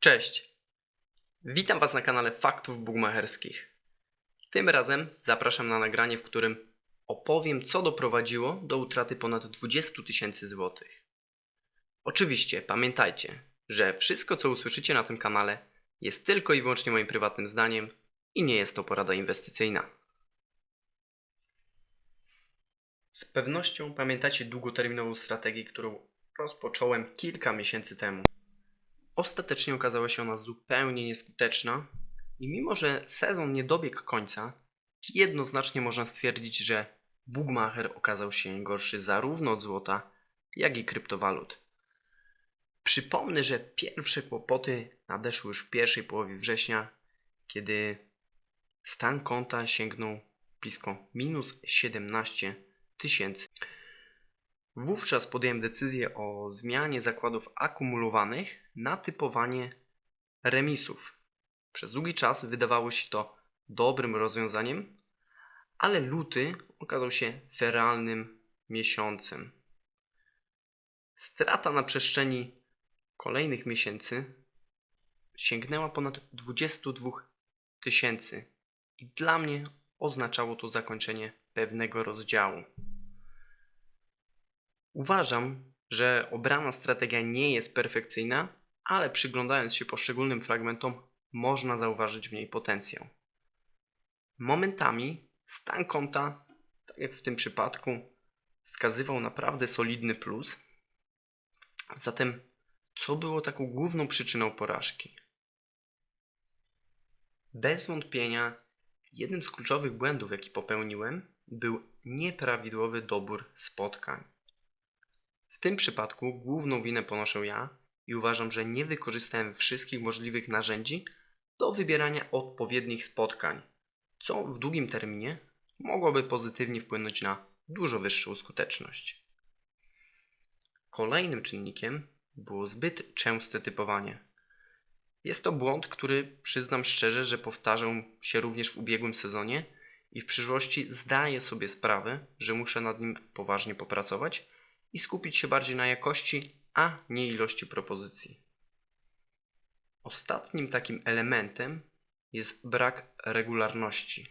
Cześć! Witam Was na kanale Faktów Bugmacherskich. Tym razem zapraszam na nagranie, w którym opowiem, co doprowadziło do utraty ponad 20 tysięcy złotych. Oczywiście pamiętajcie, że wszystko, co usłyszycie na tym kanale, jest tylko i wyłącznie moim prywatnym zdaniem i nie jest to porada inwestycyjna. Z pewnością pamiętacie długoterminową strategię, którą rozpocząłem kilka miesięcy temu. Ostatecznie okazała się ona zupełnie nieskuteczna i mimo, że sezon nie dobiegł końca, jednoznacznie można stwierdzić, że Bugmacher okazał się gorszy zarówno od złota, jak i kryptowalut. Przypomnę, że pierwsze kłopoty nadeszły już w pierwszej połowie września, kiedy stan konta sięgnął blisko minus 17 tysięcy. Wówczas podjąłem decyzję o zmianie zakładów akumulowanych na typowanie remisów. Przez długi czas wydawało się to dobrym rozwiązaniem, ale luty okazał się feralnym miesiącem. Strata na przestrzeni kolejnych miesięcy sięgnęła ponad 22 tysięcy i dla mnie oznaczało to zakończenie pewnego rozdziału. Uważam, że obrana strategia nie jest perfekcyjna, ale przyglądając się poszczególnym fragmentom, można zauważyć w niej potencjał. Momentami stan konta, tak jak w tym przypadku, wskazywał naprawdę solidny plus. Zatem, co było taką główną przyczyną porażki? Bez wątpienia, jednym z kluczowych błędów, jaki popełniłem, był nieprawidłowy dobór spotkań. W tym przypadku główną winę ponoszę ja i uważam, że nie wykorzystałem wszystkich możliwych narzędzi do wybierania odpowiednich spotkań, co w długim terminie mogłoby pozytywnie wpłynąć na dużo wyższą skuteczność. Kolejnym czynnikiem było zbyt częste typowanie. Jest to błąd, który przyznam szczerze, że powtarzał się również w ubiegłym sezonie i w przyszłości zdaję sobie sprawę, że muszę nad nim poważnie popracować i skupić się bardziej na jakości, a nie ilości propozycji. Ostatnim takim elementem jest brak regularności.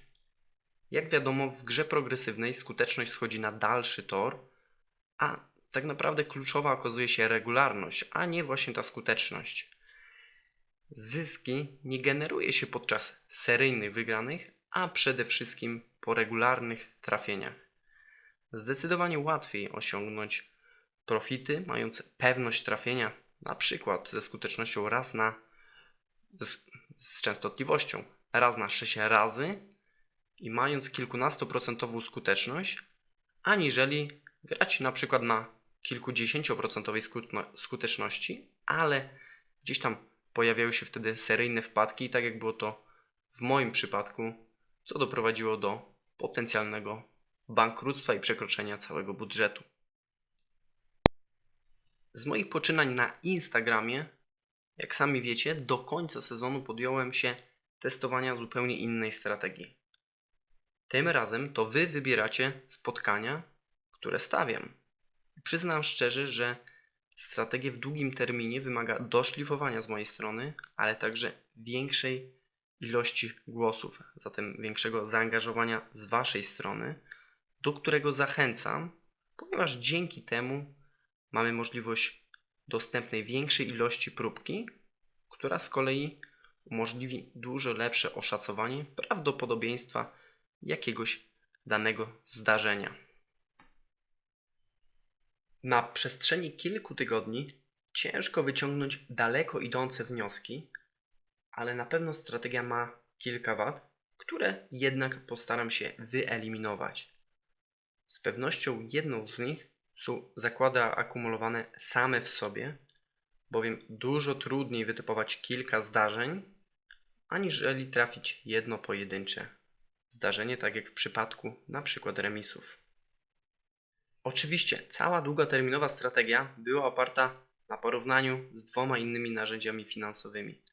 Jak wiadomo, w grze progresywnej skuteczność schodzi na dalszy tor, a tak naprawdę kluczowa okazuje się regularność, a nie właśnie ta skuteczność. Zyski nie generuje się podczas seryjnych wygranych, a przede wszystkim po regularnych trafieniach. Zdecydowanie łatwiej osiągnąć profity, mając pewność trafienia, na przykład ze skutecznością raz na z, z częstotliwością raz na 6 razy i mając kilkunastoprocentową skuteczność, aniżeli grać na przykład na kilkudziesięcioprocentowej skuteczności, ale gdzieś tam pojawiały się wtedy seryjne wpadki, tak jak było to w moim przypadku, co doprowadziło do potencjalnego bankructwa i przekroczenia całego budżetu. Z moich poczynań na Instagramie, jak sami wiecie, do końca sezonu podjąłem się testowania zupełnie innej strategii. Tym razem to wy wybieracie spotkania, które stawiam. Przyznam szczerze, że strategia w długim terminie wymaga doszlifowania z mojej strony, ale także większej ilości głosów, zatem większego zaangażowania z waszej strony, do którego zachęcam, ponieważ dzięki temu mamy możliwość dostępnej większej ilości próbki, która z kolei umożliwi dużo lepsze oszacowanie prawdopodobieństwa jakiegoś danego zdarzenia. Na przestrzeni kilku tygodni ciężko wyciągnąć daleko idące wnioski, ale na pewno strategia ma kilka wad, które jednak postaram się wyeliminować. Z pewnością jedną z nich są zakłady akumulowane same w sobie, bowiem dużo trudniej wytypować kilka zdarzeń, aniżeli trafić jedno pojedyncze zdarzenie, tak jak w przypadku przykład remisów. Oczywiście cała długoterminowa strategia była oparta na porównaniu z dwoma innymi narzędziami finansowymi.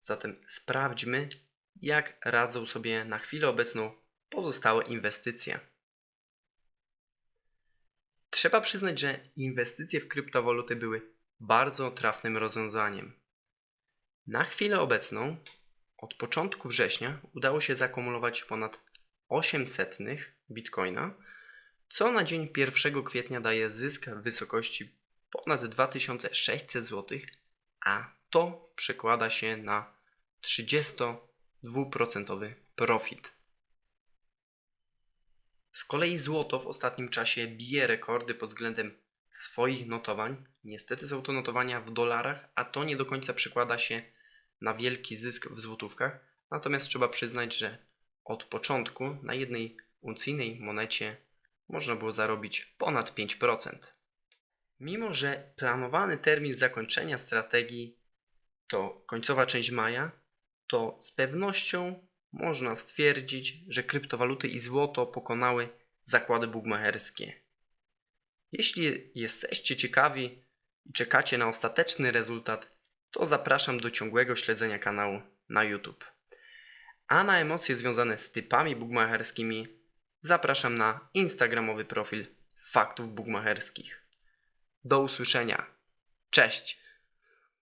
Zatem sprawdźmy, jak radzą sobie na chwilę obecną pozostałe inwestycje. Trzeba przyznać, że inwestycje w kryptowaluty były bardzo trafnym rozwiązaniem. Na chwilę obecną, od początku września, udało się zakumulować ponad 800 bitcoina, co na dzień 1 kwietnia daje zysk w wysokości ponad 2600 zł, a to przekłada się na 32% profit. Z kolei złoto w ostatnim czasie bije rekordy pod względem swoich notowań. Niestety są to notowania w dolarach, a to nie do końca przekłada się na wielki zysk w złotówkach. Natomiast trzeba przyznać, że od początku na jednej uncyjnej monecie można było zarobić ponad 5%. Mimo, że planowany termin zakończenia strategii to końcowa część maja, to z pewnością można stwierdzić, że kryptowaluty i złoto pokonały zakłady bugmacherskie. Jeśli jesteście ciekawi i czekacie na ostateczny rezultat, to zapraszam do ciągłego śledzenia kanału na YouTube. A na emocje związane z typami bugmacherskimi zapraszam na instagramowy profil Faktów Bugmacherskich. Do usłyszenia. Cześć!